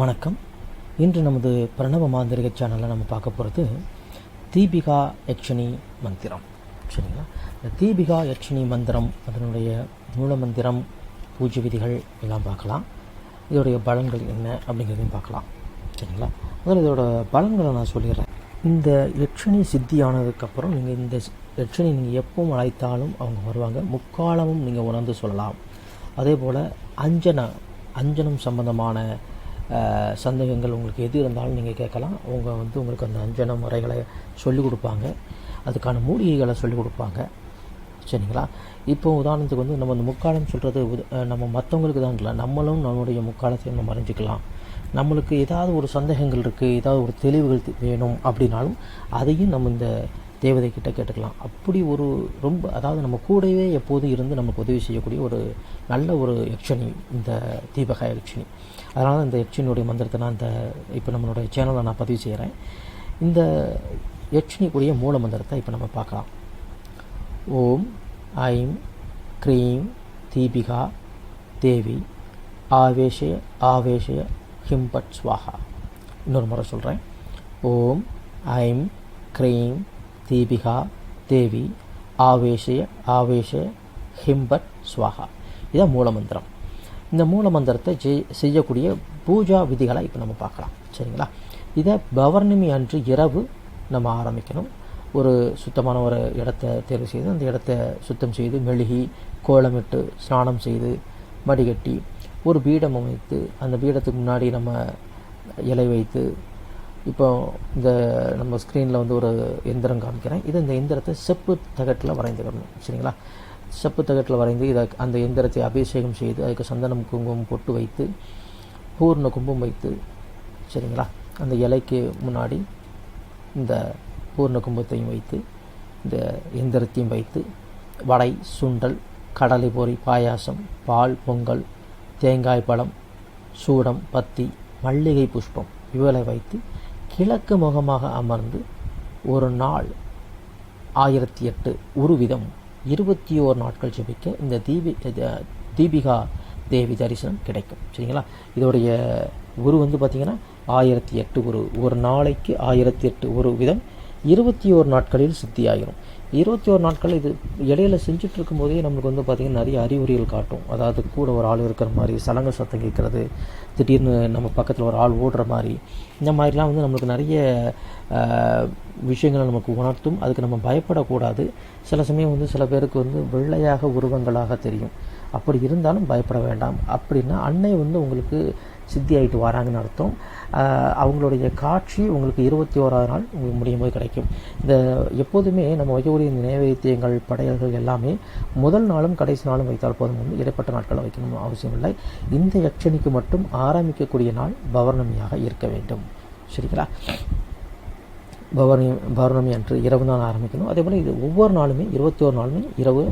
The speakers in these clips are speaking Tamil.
வணக்கம். இன்று நமது பிரணவ மாந்திரிக சேனலில் நம்ம பார்க்க போகிறது தீபிகா யக்ஷினி மந்திரம். சரிங்களா? இந்த தீபிகா யக்ஷினி மந்திரம் அதனுடைய மூல மந்திரம் பூஜை விதிகள் எல்லாம் பார்க்கலாம். இதோடைய பலன்கள் என்ன அப்படிங்கிறதையும் பார்க்கலாம். சரிங்களா? முதல்ல இதோட பலன்களை நான் சொல்லிடுறேன். இந்த யக்ஷினி சித்தியானதுக்கப்புறம் நீங்கள் இந்த யக்ஷினி நீங்கள் எப்பவும் அழைத்தாலும் அவங்க வருவாங்க. முக்காலமும் நீங்கள் உணர்ந்து சொல்லலாம். அதே போல் அஞ்சன அஞ்சனம் சம்பந்தமான சந்தேகங்கள் உங்களுக்கு எது இருந்தாலும் நீங்கள் கேட்கலாம். அவங்க வந்து உங்களுக்கு அந்த அஞ்சன முறைகளை சொல்லிக் கொடுப்பாங்க. அதுக்கான மூலிகைகளை சொல்லிக் கொடுப்பாங்க. சரிங்களா? இப்போ உதாரணத்துக்கு வந்து நம்ம இந்த முக்காலம் சொல்கிறது நம்ம மற்றவங்களுக்கு தான் இல்லை. நம்மளும் நம்மளுடைய முக்காலத்தை நம்ம அறிஞ்சிக்கலாம். நம்மளுக்கு ஏதாவது ஒரு சந்தேகங்கள் இருக்குது ஏதாவது ஒரு தெளிவுகள் வேணும் அப்படின்னாலும் அதையும் நம்ம இந்த தேவதை கிட்ட கேட்டுக்கலாம். அப்படி ஒரு ரொம்ப அதாவது நம்ம கூடவே எப்போதும் இருந்து நமக்கு உதவி செய்யக்கூடிய ஒரு நல்ல ஒரு யக்ஷினி இந்த தீபக யக்ஷினி அதனால் இந்த யக்ஷினியுடைய மந்திரத்தை நான் இந்த இப்போ நம்மளுடைய சேனலில் நான் பதிவு செய்கிறேன் இந்த யக்ஷினிக்குரிய மூல மந்திரத்தை இப்போ நம்ம பார்க்கலாம். ஓம் ஐம் க்ரீம் தீபிகா தேவி ஆவேஷய ஆவேஷய ஹிம்பட் ஸ்வாஹா. இன்னொரு முறை சொல்கிறேன் ஓம் ஐம் க்ரீம் தீபிகா தேவி ஆவேஷய ஆவேஷ ஹிம்பட் ஸ்வாகா. இதான் மூலமந்திரம். இந்த மூலமந்திரத்தை செய் செய்யக்கூடிய பூஜா விதிகளை இப்போ நம்ம பார்க்கலாம். சரிங்களா? இதை பௌர்ணமி அன்று இரவு நம்ம ஆரம்பிக்கணும். ஒரு சுத்தமான ஒரு இடத்த தேர்வு செய்து அந்த இடத்த சுத்தம் செய்து மெழுகி கோலமிட்டு ஸ்நானம் செய்து மடிகட்டி ஒரு பீடம் அமைத்து அந்த பீடத்துக்கு முன்னாடி நம்ம இலை வைத்து இப்போ இந்த நம்ம ஸ்க்ரீனில் வந்து ஒரு எந்திரம் காமிக்கிறேன். இது இந்த எந்திரத்தை செப்பு தகட்டில் வரைந்துக்கணும் சரிங்களா? செப்பு தகட்டில் வரைந்து இதை அந்த எந்திரத்தை அபிஷேகம் செய்து அதுக்கு சந்தனம் குங்குமம் பொட்டு வைத்து பூர்ண கும்பம் வைத்து சரிங்களா? அந்த இலைக்கு முன்னாடி இந்த பூர்ண கும்பத்தையும் வைத்து இந்த எந்திரத்தையும் வைத்து வடை சுண்டல் கடலை பொரி பாயாசம் பால் பொங்கல் தேங்காய் பழம் சூடம் பத்தி மல்லிகை புஷ்பம் இவளை வைத்து கிழக்கு முகமாக அமர்ந்து ஒரு நாள் ஆயிரத்தி எட்டு ஒரு விதம் இருபத்தி ஓர் நாட்கள் ஜபிக்க இந்த தீபி தீபிகா தேவி தரிசனம் கிடைக்கும். சரிங்களா? இதோடைய குரு வந்து பார்த்திங்கன்னா ஆயிரத்தி எட்டு ஒரு ஒரு நாளைக்கு ஆயிரத்தி எட்டு ஒரு விதம் இருபத்தி ஓரு நாட்களில் சித்தியாகிரும் இருபத்தி ஓரு நாட்கள் இது இடையில செஞ்சுட்டு இருக்கும்போதே நம்மளுக்கு வந்து பார்த்திங்கன்னா நிறைய அறிகுறிகள் காட்டும். அதாவது கூட ஒரு ஆள் இருக்கிற மாதிரி சலங்க சத்தம் கேட்குறது திடீர்னு நம்ம பக்கத்தில் ஒரு ஆள் ஓடுற மாதிரி. இந்த மாதிரிலாம் வந்து நம்மளுக்கு நிறைய விஷயங்களை நமக்கு உணர்த்தும். அதுக்கு நம்ம பயப்படக்கூடாது. சில சமயம் வந்து சில பேருக்கு வந்து வெள்ளையாக உருவங்களாக தெரியும். அப்படி இருந்தாலும் பயப்பட வேண்டாம். அப்படின்னா அன்னை வந்து உங்களுக்கு சித்தி ஆகிட்டு வராங்கன்னு அர்த்தம். அவங்களுடைய காட்சி உங்களுக்கு இருபத்தி ஓராவது நாள் உங்களுக்கு முடியும் போது கிடைக்கும். இந்த எப்போதுமே நம்ம வைக்கக்கூடிய இந்த நைவேத்தியங்கள் படையல்கள் எல்லாமே முதல் நாளும் கடைசி நாளும் வைத்தால் போதும் வந்து இடைப்பட்ட நாட்களை வைக்கணும் அவசியம் இல்லை. இந்த யக்ஷனிக்கு மட்டும் ஆரம்பிக்கக்கூடிய நாள் பௌர்ணமியாக இருக்க வேண்டும். சரிங்களா? பௌர்ணமி பௌர்ணமி அன்று இரவு தான் ஆரம்பிக்கணும். அதே போல் இது ஒவ்வொரு நாளுமே இருபத்தி ஒரு நாளுமே இரவு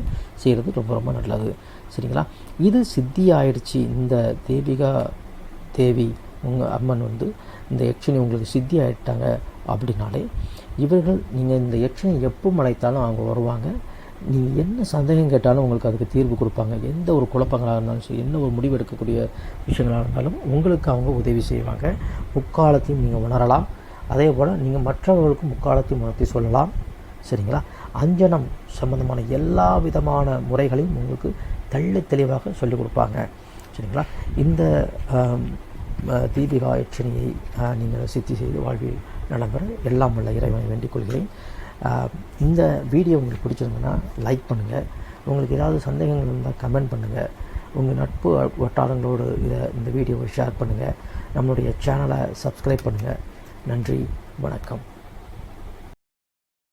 செய்கிறது ரொம்ப ரொம்ப நல்லது. சரிங்களா? இது சித்தி ஆயிடுச்சு இந்த தேவிகா தேவி உங்கள் அம்மன் வந்து இந்த யட்சணி உங்களுக்கு சித்தி ஆகிட்டாங்க அப்படின்னாலே இவர்கள் நீங்கள் இந்த யக்ஷனை எப்போ அழைத்தாலும் அவங்க வருவாங்க. நீங்கள் என்ன சந்தேகம் கேட்டாலும் உங்களுக்கு அதுக்கு தீர்வு கொடுப்பாங்க. எந்த ஒரு குழப்பங்களாக இருந்தாலும் சரி என்ன ஒரு முடிவு எடுக்கக்கூடிய விஷயங்களாக இருந்தாலும் உங்களுக்கு அவங்க உதவி செய்வாங்க. முக்காலத்தையும் நீங்கள் உணரலாம். அதே போல் நீங்கள் மற்றவர்களுக்கும் முக்காலத்தையும் உணர்த்தி சொல்லலாம். சரிங்களா? அஞ்சனம் சம்பந்தமான எல்லா விதமான முறைகளையும் உங்களுக்கு தெள்ள தெளிவாக சொல்லிக் கொடுப்பாங்க. சரிங்களா? இந்த தீபிகா யட்சணியை நீங்கள் சித்தி செய்து வாழ்வில் நடைபெற எல்லாம் உள்ள இறைவனை வேண்டிக் கொள்கிறேன். இந்த வீடியோ உங்களுக்கு பிடிச்சிருந்ததுன்னா லைக் பண்ணுங்கள் உங்களுக்கு ஏதாவது சந்தேகங்கள் இருந்தால் கமெண்ட் பண்ணுங்கள் உங்கள் நட்பு வட்டாரங்களோடு இதை இந்த வீடியோவை ஷேர் பண்ணுங்கள் நம்மளுடைய சேனலை சப்ஸ்கிரைப் பண்ணுங்கள் நன்றி வணக்கம்.